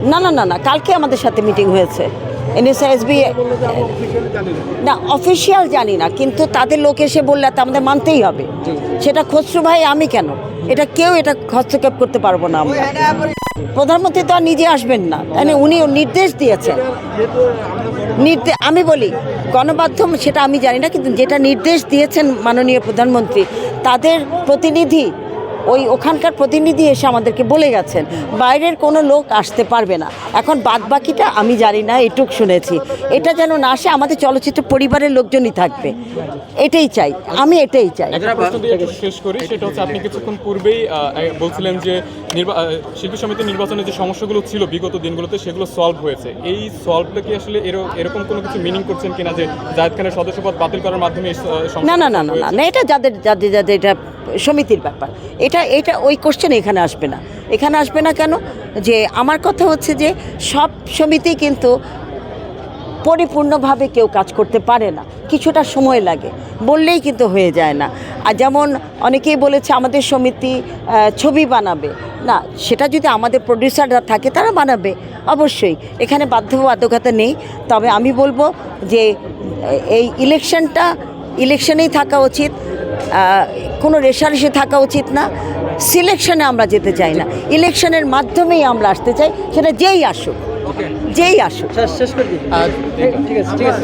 না না না না কালকে আমাদের সাথে মিটিং হয়েছে। এনএসআইএসবি না। অফিসিয়াল জানি না কিন্তু তাদের লোক এসে বললে তো আমাদের মানতেই হবে। সেটা খসরু ভাই আমি কেন? এটা কেউ এটা হস্তক্ষেপ করতে পারব না আমরা। প্রধানমন্ত্রী তো আর নিজে আসবেন না। তাই না উনি নির্দেশ দিয়েছেন। নির্দে আমি বলি গণমাধ্যম সেটা আমি জানি না কিন্তু যেটা নির্দেশ দিয়েছেন মাননীয় প্রধানমন্ত্রী তাদের প্রতিনিধি ওই ওখানকার প্রতিনিধি এসে আমাদেরকে বলে গেছেন বাইরের কোনো লোক আসতে পারবে না। এখন বাদ বাকিটা আমি জানি না এটুক শুনেছি। এটা যেন না আসে আমাদের চলচ্চিত্র পরিবারের লোকজনই থাকবে। এটাই চাই আমি এটাই চাই। শেষ করি সেটা হচ্ছে আপনি কিছুক্ষণ পূর্বেই বলছিলেন যে শিল্পী সমিতি নির্বাচনের যে সমস্যাগুলো ছিল বিগত দিনগুলোতে সেগুলো সলভ হয়েছে। এই সলভটা কি আসলে এর- এরকম কোনো কিছু মিনিং করছেন কিনা যে জাহেদ খানের সদস্যপদ বাতিল করার মাধ্যমে না না না না না এটা যাদের যাদের যাদের এটা সমিতির ব্যাপার। এটা এটা ওই কোশ্চেন এখানে আসবে না। এখানে আসবে না কেন? যে আমার কথা হচ্ছে যে সব সমিতি কিন্তু পরিপূর্ণভাবে কেউ কাজ করতে পারে না। কিছুটা সময় লাগে, বললেই কিন্তু হয়ে যায় না। আর যেমন অনেকেই বলেছে আমাদের সমিতি ছবি বানাবে। না, সেটা যদি আমাদের প্রডিউসাররা থাকে, তারা বানাবে, অবশ্যই। এখানে বাধ্যবাধকতা নেই। তবে আমি বলব যে, এই ইলেকশনটা ইলেকশনেই থাকা উচিত। কোনো রেশারেশি থাকা উচিত না। সিলেকশনে আমরা যেতে চাই না। ইলেকশনের মাধ্যমেই আমরা আসতে চাই। সেটা যেই আসুক। যেই আসুক। শেষ করে ঠিক আছে ঠিক আছে।